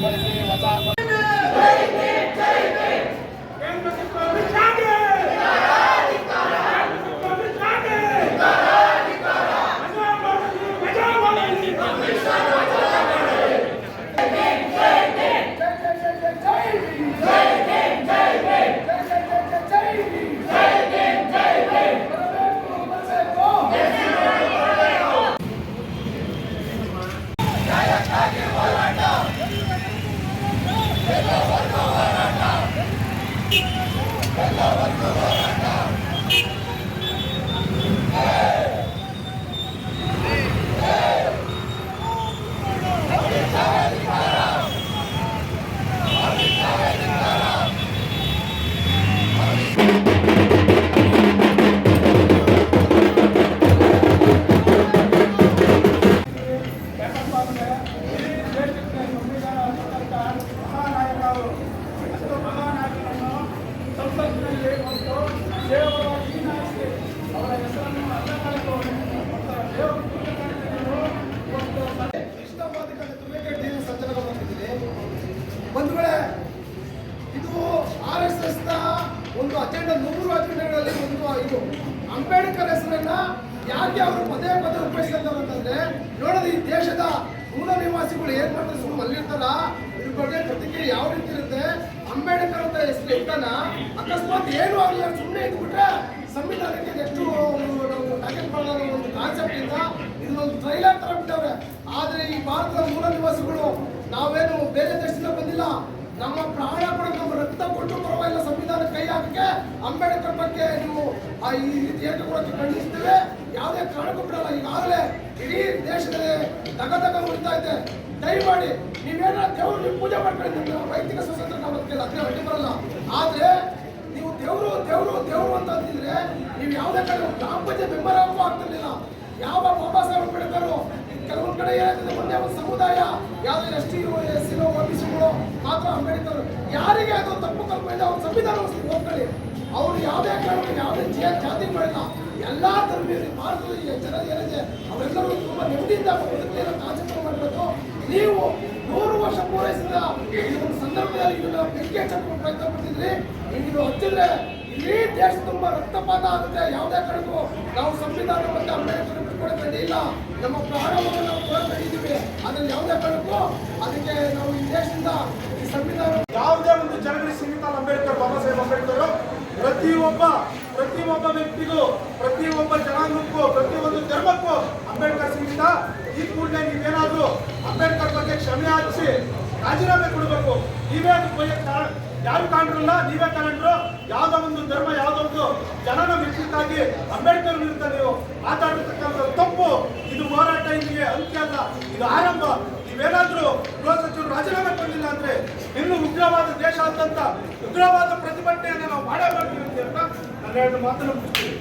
Yeah. ಬಂದಿದೆ ಬಂಧುಗಳೇ ಇದು ಆರ್ ಎಸ್ ಎಸ್ ಒಂದು ಅಜೆಂಡಾ ನೂರು ಅಜೆಂಡಾಗಳಲ್ಲಿ ಒಂದು ಇದು ಅಂಬೇಡ್ಕರ್ ಹೆಸರನ್ನ ಯಾಕೆ ಅವರು ಪದೇ ಪದೇ ಉಪಯೋಗಿಸ್ತಾರೆ ಅಂತಂದ್ರೆ ನೋಡೋದು ಈ ದೇಶದ ಮೂಲ ನಿವಾಸಿಗಳು ಏನ್ ಮಾಡ್ತಾರೆ ಸುಮ್ಮನೆ ಅಲ್ಲಿರ್ತಾರ? ಇದ್ರ ಬಗ್ಗೆ ಪ್ರತಿಕ್ರಿಯೆ ಯಾವ ರೀತಿ ಇರುತ್ತೆ? ಅಂಬೇಡ್ಕರ್ ಅಂತ ಹೆಸರು ಇದ್ದಾನ ಅಕಸ್ಮಾತ್ ಏನು ಆಗಲಿಲ್ಲ. ಸುಮ್ಮನೆ ಇದ್ಬಿಟ್ರೆ ಸಂವಿಧಾನಕ್ಕೆ ಎಷ್ಟು ಟಾರ್ಗೆಟ್ ಮಾಡೋ ಒಂದು ಕಾನ್ಸೆಪ್ಟ್ ಇಂದ ಇದೊಂದು ಟ್ರೈಲರ್ ತರ ಬಿಟ್ಟವ್ರೆ. ಆದ್ರೆ ಈ ಭಾರತದ ಮೂಲ ನಿವಾಸಿಗಳು ನಾವೇನು ಬೇರೆ ದೇಶದಿಂದ ಬಂದಿಲ್ಲ. ನಮ್ಮ ಪ್ರಾಣ ಕೂಡ ನಮ್ಮ ರಕ್ತ ಕೊಟ್ಟು ಪರವಾಗಿಲ್ಲ ಸಂವಿಧಾನ ಕೈ ಹಾಕಕ್ಕೆ ಅಂಬೇಡ್ಕರ್ ಬಗ್ಗೆ ನೀವು ಈ ರೀತಿ ಹೇಳಿಕೆ ಖಂಡಿಸ್ತೇವೆ. ಯಾವುದೇ ಕಾರಣಕ್ಕೂ ಬಿಡಲ್ಲ. ಈಗಾಗಲೇ ಇಡೀ ದೇಶದಲ್ಲಿ ತಗ ತಗ ಉಳಿತಾ ಇದೆ. ದಯಮಾಡಿ ನೀವೇನ ದೇವರು ನೀವು ಪೂಜೆ ಮಾಡ್ಕೊಳ್ಳಿ ನಿಮ್ಮ ವೈಯಕ್ತಿಕ ಸ್ವತಂತ್ರ ನಾವು ಅದಕ್ಕೆ ಅದಕ್ಕೆ ಬರಲ್ಲ. ಆದ್ರೆ ನೀವು ದೇವರು ದೇವರು ದೇವರು ಅಂತ ಅಂತಿದ್ರೆ ನೀವು ಯಾವುದೇ ಕಡೆ ಗ್ರಾಮ ಆಗೋ ಆಗ್ತಿರ್ಲಿಲ್ಲ. ಯಾವ ಬಾಬಾ ಸಾಹೇಬ್ ಅಂಬೇಡ್ಕರು, ಕೆಲವೊಂದು ಕಡೆ ಏನಾಗ್ತದೆ ಒಂದೇ ಒಂದು ಸಮುದಾಯ, ಯಾವುದೇ ಎಸ್ ಟಿ ಎಸ್ ಸಿ ಓಬಿಸಿಗಳು ಮಾತ್ರ ಅಂಬೇಡ್ಕರ್. ಯಾರಿಗೆ ಅದು ತಪ್ಪು ಕಲ್ಪನೆ ಇದೆ, ಅವ್ರ ಸಂವಿಧಾನ ಹೋಗ್ಕೊಳ್ಳಿ ಅವ್ರು ಯಾವುದೇ ಕಾರಣಕ್ಕೂ ಯಾವುದೇ ಜಾತಿ ಮಾಡಿಲ್ಲ. ಎಲ್ಲಾ ತರಬೇತಿ ಭಾರತದಲ್ಲಿ ಜನ ಏನಿದೆ, ಅವರೆಲ್ಲರೂ ತುಂಬಾ ನೆಮ್ಮದಿಯಿಂದ ಬದುಕಲಿ ಕಾರ್ಯಕ್ರಮ ಮಾಡಬೇಕು. ನೀವು ನೂರು ವರ್ಷ ಪೂರೈಸಿದ ಈ ಒಂದು ಸಂದರ್ಭದಲ್ಲಿ ಇದನ್ನ ಬೆಂಕಿ ಹಚ್ಚಕ್ಕೆ ಪ್ರಯತ್ನ ಪಡ್ತಿದ್ರಿ. ನೀವು ಹಚ್ಚಿದ್ರೆ ಇಡೀ ದೇಶ ತುಂಬಾ ರಕ್ತಪಾತ ಆಗುತ್ತೆ. ಯಾವುದೇ ಕಾರಣಕ್ಕೂ ನಾವು ಸಂವಿಧಾನ ಮತ್ತು ಅಂಬೇಡ್ಕರ್ ಬಿಟ್ಕೊಡಕ್ಕೆ ಇಲ್ಲ. ನಮ್ಮ ಪ್ರಾಣವನ್ನು ನಾವು ಕೊಡಕ್ಕೆ ರೆಡಿ ಇದ್ದೀವಿ ಯಾವುದೇ ಕಾರಣಕ್ಕೂ ಅದಕ್ಕೆ ನಾವು ಈ ದೇಶದಿಂದ ಈ ಸಂವಿಧಾನ ಯಾವುದೇ ಒಂದು ಜನರಿಗೆ ಸೀಮಿತ ಅಂಬೇಡ್ಕರ್, ಬಾಬಾ ಸಾಹೇಬ್ ಅಂಬೇಡ್ಕರ್ ಪ್ರತಿಯೊಬ್ಬ ಪ್ರತಿಯೊಬ್ಬ ವ್ಯಕ್ತಿಗೂ, ಪ್ರತಿಯೊಬ್ಬ ಜನಾಂಗಕ್ಕೂ, ಪ್ರತಿಯೊಂದು ಧರ್ಮಕ್ಕೂ ಅಂಬೇಡ್ಕರ್ ಸೀಮಿತ ಈ ಕೂಡಲೇ ನೀವೇನಾದ್ರೂ ಅಂಬೇಡ್ಕರ್ ಬಗ್ಗೆ ಕ್ಷಮೆ ಹಾಕಿಸಿ ರಾಜೀನಾಮೆ ಕೊಡಬೇಕು. ನೀವೇ ಅದು ಯಾರು ಕಾಣ್ರಲ್ಲ, ನೀವೇ ಕಾಣ್ರು ಯಾವ್ದೋ ಒಂದು ಧರ್ಮ, ಯಾವ್ದೋ ಒಂದು ಜನನ ಮೆಚ್ಚುತ್ತಾಗಿ ಅಂಬೇಡ್ಕರ್ ವಿರುದ್ಧ ನೀವು ಮಾತಾಡಿರ್ತಕ್ಕಂಥ ತಪ್ಪು ಇದು ಹೋರಾಟ ಇಲ್ಲಿಗೆ ಅಂತ್ಯ ಅಲ್ಲ, ಇದು ಆರಂಭ. ನೀವೇನಾದ್ರೂ ಗೃಹ ಸಚಿವರು ರಾಜೀನಾಮೆ ಕೊಡಲಿಲ್ಲ ಅಂದ್ರೆ ಇನ್ನು ಉಗ್ರವಾದ ದೇಶಾದ್ಯಂತ ಉಗ್ರವಾದ ಪ್ರತಿಭಟನೆಯನ್ನು ನಾವು ಮಾಡೇ ಮಾಡ್ತೀವಿ